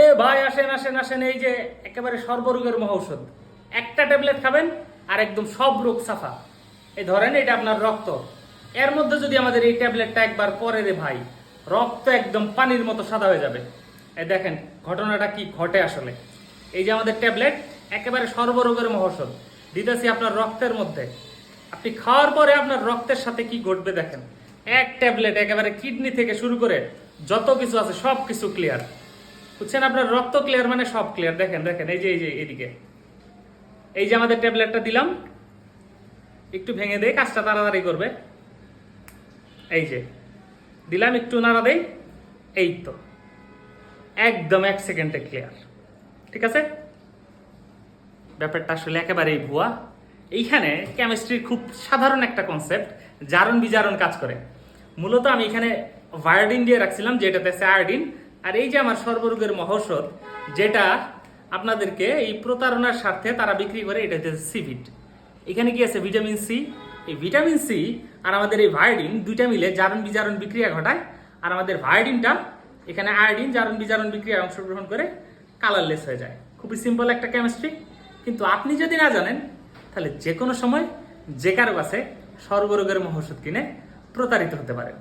এ ভাই, আসেন আসেন আসেন, এই যে একেবারে সর্বরোগের মহৌষধ। একটা ট্যাবলেট খাবেন আর একদম সব রোগ সাফা। এই ধরেন এটা আপনার রক্ত। এর মধ্যে যদি আমাদের এই ট্যাবলেটটা একবার পরে রে ভাই, রক্ত একদম পানির মতো সাদা হয়ে যাবে। এই দেখেন, ঘটনাটা কি ঘটে আসলে। এই যে আমাদের ট্যাবলেট, একেবারে সর্বরোগের মহৌষধ। দিতেছি আপনার রক্তের মধ্যে। আপনি খাওয়ার পরে আপনার রক্তের সাথে কি ঘটবে দেখেন। এক ট্যাবলেট একেবারে কিডনি থেকে শুরু করে যত কিছু আছে সব কিছু ক্লিয়ার বুঝছেন? আপনার রক্ত ক্লিয়ার মানে সব ক্লিয়ার দেখেন দেখেন, এই যে এই যে এদিকে এই যে আমাদের ট্যাবলেটটা দিলাম। একটু ভেঙে দিয়ে কাজটা তাড়াতাড়ি করবে। এই যে, দিলাম, একটু নাড়া দেই। এই তো। একদম এক সেকেন্ডে ক্লিয়ার ঠিক আছে? ব্যাপারটা আসলে একেবারেই ভুয়া। এইখানে কেমিস্ট্রির খুব সাধারণ একটা কনসেপ্ট জারণ বিজারণ কাজ করে। মূলত আমি এখানে ভায়োডিন দিয়ে রাখছিলাম, যেটাতে আয়োডিন আর এই যে আমার সর্বরোগের মহৌষধ, যেটা আপনাদেরকে এই প্রতারণার স্বার্থে তারা বিক্রি করে, এটা হচ্ছে সিভিট এখানে কি আছে? Vitamin C. এই ভিটামিন সি আর আমাদের এই ভায়োডিন দুইটা মিলে জারণ বিজারণ বিক্রিয়া ঘটায়। আর আমাদের ভায়োডিনটা, এখানে আয়োডিন জারণ বিজারণ বিক্রিয়ায় অংশগ্রহণ করে কালারলেস হয়ে যায়। খুবই সিম্পল একটা কেমিস্ট্রি কিন্তু আপনি যদি না জানেন, তাহলে যে কোনো সময় যে কারও কাছে সর্বরোগের মহৌষধ কিনে প্রতারিত হতে পারেন।